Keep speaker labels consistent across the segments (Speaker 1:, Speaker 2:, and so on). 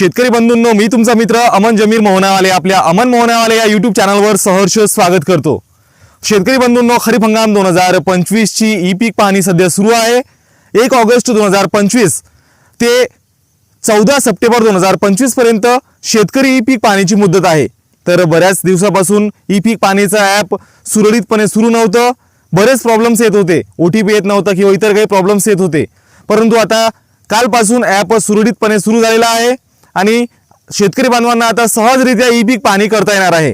Speaker 1: शेतकरी बंधूंनो मी तुमचा मित्र अमन जमीर मोहनावाले आपल्या अमन मोहनावाले या युट्यूब चॅनलवर सहर्ष स्वागत करतो. शेतकरी बंधूंनो खरीप हंगाम दोन हजार पंचवीसची ई पीक पाहणी सध्या सुरू आहे. एक ऑगस्ट दोन हजार पंचवीस ते चौदा सप्टेंबर दोन हजार पंचवीसपर्यंत शेतकरी ई पीक पाणीची मुदत आहे. तर बऱ्याच दिवसापासून ई पीक पाणीचं ॲप सुरळीतपणे सुरू नव्हतं. बरेच प्रॉब्लेम्स येत होते. ओ टी पी येत नव्हतं किंवा इतर काही प्रॉब्लेम्स येत होते. परंतु आता कालपासून ॲप सुरळीतपणे सुरू झालेला आहे. आणि शेतकरी बांधवांना आता सहजरित्या ई पीक पाहणी करता येणार आहे.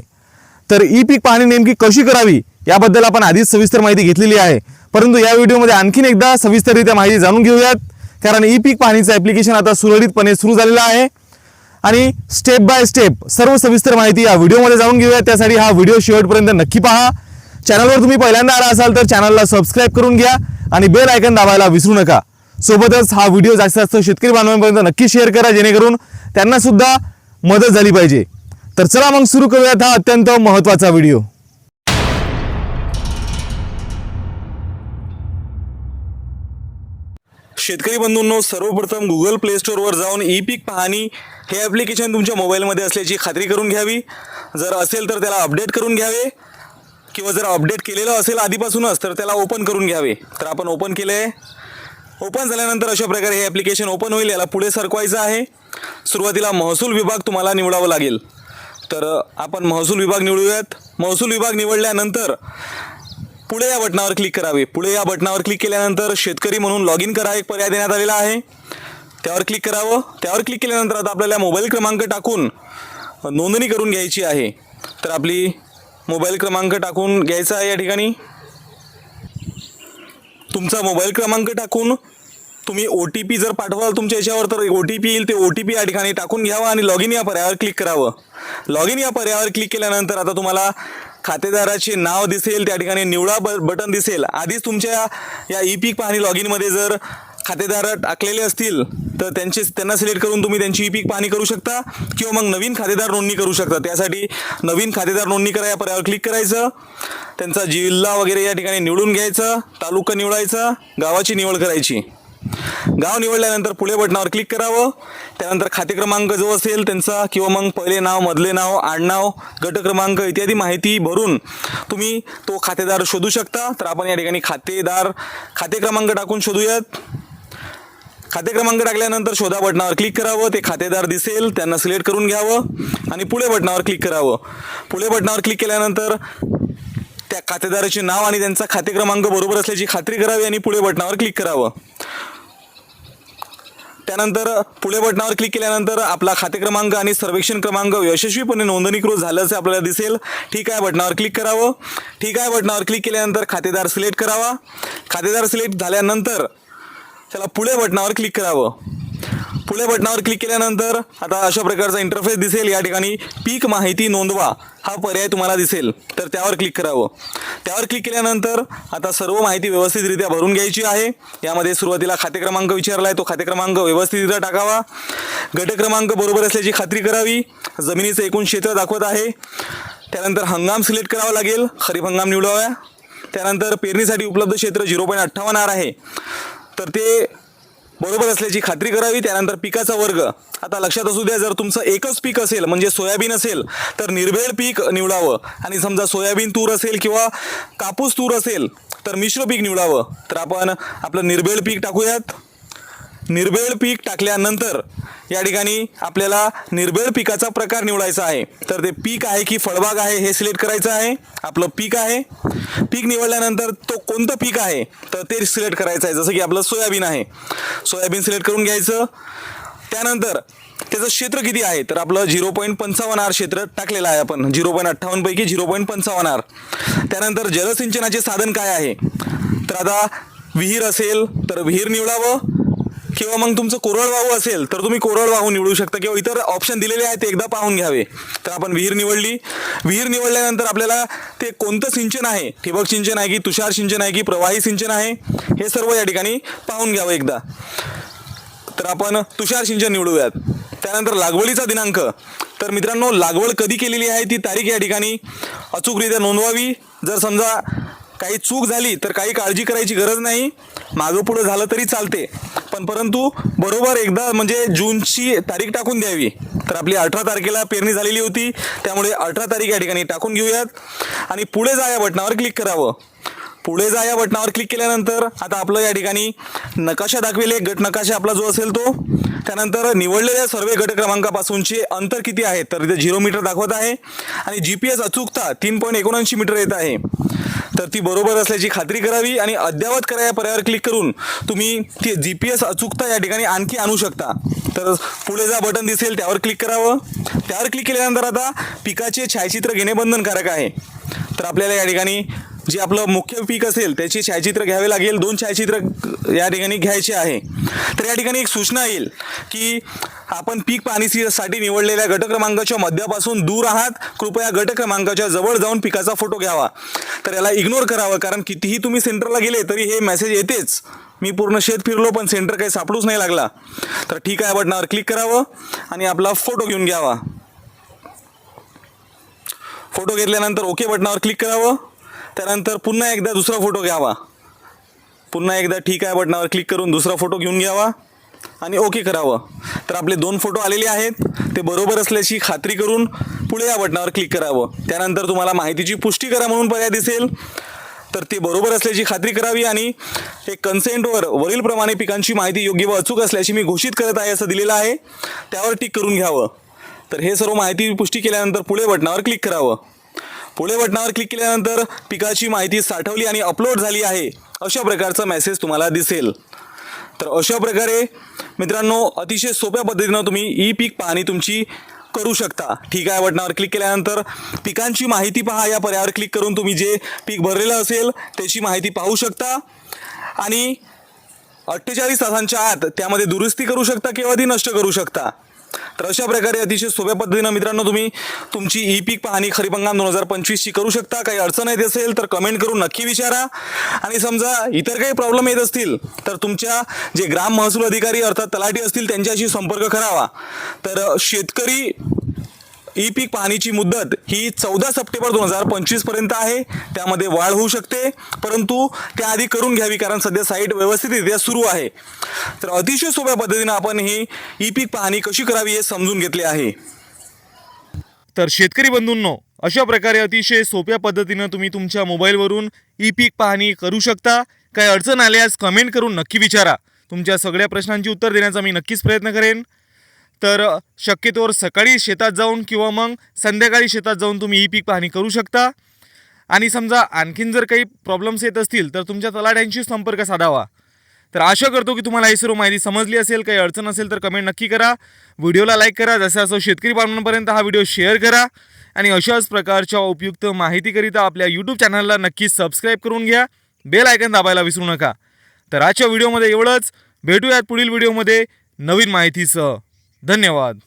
Speaker 1: तर ई पीक पाहणी नेमकी कशी करावी याबद्दल आपण आधीच सविस्तर माहिती घेतलेली आहे. परंतु या व्हिडिओमध्ये आणखीन एकदा सविस्तररित्या माहिती जाणून घेऊयात कारण ई पीक पाहणीचं ॲप्लिकेशन आता सुरळीतपणे सुरू झालेलं आहे. आणि स्टेप बाय स्टेप सर्व सविस्तर माहिती या व्हिडिओमध्ये जाणून घेऊया त्यासाठी हा व्हिडिओ शेवटपर्यंत नक्की पहा. चॅनलवर तुम्ही पहिल्यांदा आला असाल तर चॅनलला सबस्क्राईब करून घ्या आणि बेल आयकन दाबायला विसरू नका. सोबतच हा व्हिडिओ जास्तीत जास्त शेतकरी बांधवांपर्यंत नक्की शेअर करा जेणेकरून त्यांना सुद्धा मदत झाली पाहिजे. तर चला मग सुरू करूयात हा अत्यंत महत्त्वाचा व्हिडिओ. शेतकरी बंधूंनो सर्वप्रथम गुगल प्ले स्टोअरवर जाऊन ई पीक पाहणी हे ॲप्लिकेशन तुमच्या मोबाईलमध्ये असल्याची खात्री करून घ्यावी. जर असेल तर त्याला अपडेट करून घ्यावे. किंवा जर अपडेट केलेलं असेल आधीपासूनच तर त्याला ओपन करून घ्यावे. तर आपण ओपन केलं आहे ओपन झाल्यानंतर अशा प्रकारे हे ॲप्लिकेशन ओपन होईल याला पुढे सरकवायचं आहे. सुरुवातीला महसूल विभाग तुम्हाला निवडावं लागेल. तर आपण महसूल विभाग निवडूयात. महसूल विभाग निवडल्यानंतर पुढे या बटनावर क्लिक करावे. पुढे या बटनावर क्लिक केल्यानंतर शेतकरी म्हणून लॉग इन करा एक पर्याय देण्यात आलेला आहे. त्यावर क्लिक करावं. त्यावर क्लिक केल्यानंतर आता आपल्याला मोबाईल क्रमांक टाकून नोंदणी करून घ्यायची आहे. तर आपली मोबाईल क्रमांक टाकून घ्यायचा आहे या ठिकाणी. तुमचा मोबाईल क्रमांक टाकून तुम्ही ओ टी पी जर पाठवाल तुमच्या याच्यावर तर ओ टी पी येईल ते ओ टी पी या ठिकाणी टाकून घ्यावं आणि लॉग इन या पर्यायावर क्लिक करावं. लॉग इन या पर्यायावर क्लिक केल्यानंतर आता तुम्हाला खातेदाराचे नाव दिसेल त्या ठिकाणी निवडा ब बटन दिसेल. आधीच तुमच्या या ई पीक पाहणी लॉग इनमध्ये जर खातेदार टाकलेले असतील तर त्यांचे त्यांना सिलेक्ट करून तुम्ही त्यांची ई पीक पाहणी करू शकता किंवा मग नवीन खातेदार नोंदणी करू शकता. त्यासाठी नवीन खातेदार नोंदणी करा या पर्यायावर क्लिक करायचं. त्यांचा जिल्हा वगैरे या ठिकाणी निवडून घ्यायचं तालुका निवडायचा गावाची निवड करायची. गाव निवडल्यानंतर पुढे बटनावर क्लिक करावं. त्यानंतर खाते क्रमांक जो असेल त्यांचा किंवा मग पहिले नाव मधले नाव आडनाव गट क्रमांक इत्यादी माहिती भरून तुम्ही तो खातेदार शोधू शकता. तर आपण या ठिकाणी खातेदार खाते क्रमांक टाकून शोधूयात. खाते क्रमांक टाकल्यानंतर शोधा बटनावर क्लिक करावं. ते खातेदार दिसेल त्यांना सिलेक्ट करून घ्यावं आणि पुढे बटनावर क्लिक करावं. पुढे बटनावर क्लिक केल्यानंतर त्या खातेदाराचे नाव आणि त्यांचा खाते क्रमांक बरोबर असल्याची खात्री करावी आणि पुढे बटनावर क्लिक करावं. त्यानंतर पुढे बटनावर क्लिक केल्यानंतर आपला खाते क्रमांक आणि सर्वेक्षण क्रमांक यशस्वीपणे नोंदणीकृत झाल्याचे आपल्याला दिसेल. ठीक आहे बटनावर क्लिक करावं. ठीक आहे बटनावर क्लिक केल्यानंतर खातेदार सिलेक्ट करावा. खातेदार सिलेक्ट झाल्यानंतर त्याला पुढे बटनावर क्लिक करावं. पुढे बटनावर क्लिक केल्यानंतर आता अशा प्रकारचा इंटरफेस दिसेल. या ठिकाणी पीक माहिती नोंदवा. हा पर्याय तुम्हाला दिसेल. तर त्यावर क्लिक करावं. त्यावर क्लिक केल्यानंतर आता सर्व माहिती व्यवस्थितरित्या भरून घ्यायची आहे. यामध्ये सुरुवातीला खाते क्रमांक विचारला आहे तो खाते क्रमांक व्यवस्थितरित्या टाकावा. गट क्रमांक बरोबर असल्याची खात्री करावी. जमिनीचं एकूण क्षेत्र दाखवत आहे. त्यानंतर हंगाम सिलेक्ट करावा लागेल. खरीप हंगाम निवडाव्या. त्यानंतर पेरणीसाठी उपलब्ध क्षेत्र झिरो पॉईंट अठ्ठावन्न आर आहे. तर ते बरोबर असल्याची खात्री करावी त्यानंतर पिकाचा वर्ग. आता लक्षात असू द्या जर तुमचं एकच पीक असेल म्हणजे सोयाबीन असेल तर निर्भेळ पीक निवडावं. आणि समजा सोयाबीन तूर असेल किंवा कापूस तूर असेल तर मिश्र पीक निवडावं. तर आपण आपलं निर्भेळ पीक टाकूयात. निर्भेळ पीक टाकल्यानंतर या ठिकाणी आपल्याला निर्भेळ पिकाचा प्रकार निवडायचा आहे. तर ते पीक आहे की फळबाग आहे हे सिलेक्ट करायचं आहे. आपलं पीक आहे. पीक निवडल्यानंतर तो कोणतं पीक आहे? तर ते सिलेक्ट करायचं आहे. जसं की आपलं सोयाबीन आहे. सोयाबीन सिलेक्ट करून घ्यायचं. त्यानंतर त्याचं क्षेत्र किती आहे? तर आपलं झिरो पॉईंट पंचावन्न आर क्षेत्र टाकलेलं आहे आपण. झिरो पॉईंट अठ्ठावन्न पैकी झिरो पॉईंट पंचावन्न आर. त्यानंतर जलसिंचनाचे साधन काय आहे? तर आता विहीर असेल तर विहीर निवडावं. किंवा मग तुमचं कोरडवाहू असेल तर तुम्ही कोरडवाहू निवडू शकता किंवा इतर ऑप्शन दिलेले आहेत ते एकदा पाहून घ्यावे. तर आपण विहीर निवडली. विहीर निवडल्यानंतर आपल्याला ते कोणतं सिंचन आहे? ठिबक सिंचन आहे की तुषार सिंचन आहे की प्रवाही सिंचन आहे? हे सर्व या ठिकाणी पाहून घ्यावं एकदा. तर आपण तुषार सिंचन निवडूयात. त्यानंतर लागवडीचा दिनांक. तर मित्रांनो लागवड कधी केलेली आहे? ती तारीख या ठिकाणी अचूकरित्या नोंदवावी. जर समजा काही चूक झाली तर काही काळजी करायची गरज नाही. मागं पुढं झालं तरी चालते. पण परंतु बरोबर एकदा म्हणजे जूनची तारीख टाकून द्यावी. तर आपली अठरा तारखेला पेरणी झालेली होती. त्यामुळे अठरा तारीख या ठिकाणी टाकून घेऊयात. आणि पुढे जा या बटनावर क्लिक करावं. पुढे जा या बटनावर क्लिक केल्यानंतर आता आपलं या ठिकाणी नकाशा दाखविले एक. गट नकाशा आपला जो असेल तो. त्यानंतर निवडलेल्या सर्व गट क्रमांकापासूनचे अंतर किती आहे? तर इथे झिरो मीटर दाखवत आहे. आणि जी पी एस अचूकता तीन पॉईंट एकोणऐंशी मीटर येत आहे. तर ती बरोबर असल्याची खात्री करावी आणि अद्ययावत करा या पर्यायावर क्लिक करून तुम्ही ती जी पी एस अचूकता या ठिकाणी आणखी आणू शकता. तर पुढे जा बटन दिसेल त्यावर क्लिक करावं. त्यावर क्लिक केल्यानंतर आता पिकाचे छायाचित्र घेणे बंधनकारक आहे. तर आपल्याला या ठिकाणी जे आपलं मुख्य पीक असेल त्याची छायाचित्र घ्यावे लागेल. दोन छायाचित्र या ठिकाणी घ्यायचे आहे. तर या ठिकाणी एक सूचना येईल की आपण पीक पाणीसाठी निवडलेल्या गट क्रमांकाच्या मध्यापासून दूर आहात. कृपया गट क्रमांकाच्या जवळ जाऊन पिकाचा फोटो घ्यावा. तर याला इग्नोर करावं कारण कितीही तुम्ही सेंटरला गेले तरी हे मेसेज येतेच. मी पूर्ण शेत फिरलो पण सेंटर काही सापडूच नाही लागला. तर ठीक आहे बटनावर क्लिक करावं आणि आपला फोटो घेऊन घ्यावा. फोटो घेतल्यानंतर ओके बटनावर क्लिक करावं. त्यानंतर पुन्हा एकदा दुसरा फोटो घ्यावा. पुन्हा एकदा ठीक आहे बटनावर क्लिक करून दुसरा फोटो घेऊन घ्यावा आणि ओके करावं. तर आपले दोन फोटो आलेले आहेत. ते बरोबर असल्याची खात्री करून पुढे या बटनावर क्लिक करावं. त्यानंतर तुम्हाला माहितीची पुष्टी करा म्हणून पर्याय दिसेल. तर ते बरोबर असल्याची खात्री करावी आणि एक कन्सेंटवर वरीलप्रमाणे पिकांची माहिती योग्य व अचूक असल्याची मी घोषित करत आहे असं दिलेलं आहे. त्यावर टिक करून घ्यावं. तर हे सर्व माहिती पुष्टी केल्यानंतर पुढे बटनावर क्लिक करावं. पुढे बटनावर क्लिक केल्यानंतर पिकाची माहिती साठवली आणि अपलोड झाली आहे अशा प्रकारचा मेसेज तुम्हाला दिसेल. तर अशा प्रकारे मित्रांनो अतिशय सोप्या पद्धतीनं तुम्ही ई पीक पाहणी तुमची करू शकता. ठीक आहे बटनावर क्लिक केल्यानंतर पिकांची माहिती पहा. या पर्यायावर क्लिक करून तुम्ही जे पीक भरलेलं असेल त्याची माहिती पाहू शकता. आणि अठ्ठेचाळीस तासांच्या आत त्यामध्ये दुरुस्ती करू शकता किंवा ती नष्ट करू शकता. तर अशा प्रकारे अतिशय सोप्या पद्धतीनं मित्रांनो तुम्ही तुमची ई पीक पाहणी खरीप हंगाम दोन हजार पंचवीसची करू शकता. काही अडचण येत असेल तर कमेंट करून नक्की विचारा. आणि समजा इतर काही प्रॉब्लेम येत असतील तर तुमच्या जे ग्राम महसूल अधिकारी अर्थात तलाठी असतील त्यांच्याशी संपर्क करावा. तर शेतकरी ई पीक पाहणीची मुदत ही चौदा सप्टेंबर दोन हजार पंचवीसपर्यंत आहे. त्यामध्ये वाढ होऊ शकते. परंतु त्याआधी करून घ्यावी कारण सध्या साईट व्यवस्थितरित्या सुरू आहे. तर अतिशय सोप्या पद्धतीनं आपण ही ई पीक पाहणी कशी करावी हे समजून घेतले आहे.
Speaker 2: तर शेतकरी बंधूंनो अशा प्रकारे अतिशय सोप्या पद्धतीनं तुम्ही तुमच्या मोबाईलवरून ई पीक पाहणी करू शकता. काही अडचण आल्यास कमेंट करून नक्की विचारा. तुमच्या सगळ्या प्रश्नांची उत्तर देण्याचा मी नक्कीच प्रयत्न करेन. तर शक्यतोवर सकाळी शेतात जाऊन किंवा मग संध्याकाळी शेतात जाऊन तुम्ही ई पीक पाहणी करू शकता. आणि समजा आणखीन जर काही प्रॉब्लेम्स येत असतील तर तुमच्या तलाठ्यांशी संपर्क साधावा. तर आशा करतो की तुम्हाला ही सर्व माहिती समजली असेल काही अडचण असेल तर कमेंट नक्की करा. व्हिडिओला लाईक करा जसं असं शेतकरी बांधवांपर्यंत हा व्हिडिओ शेअर करा. आणि अशाच प्रकारच्या उपयुक्त माहितीकरिता आपल्या यूट्यूब चॅनलला नक्की सबस्क्राईब करून घ्या. बेल आयकन दाबायला विसरू नका. तर आजच्या व्हिडिओमध्ये एवढंच. भेटूयात पुढील व्हिडिओमध्ये नवीन माहितीसह. धन्यवाद.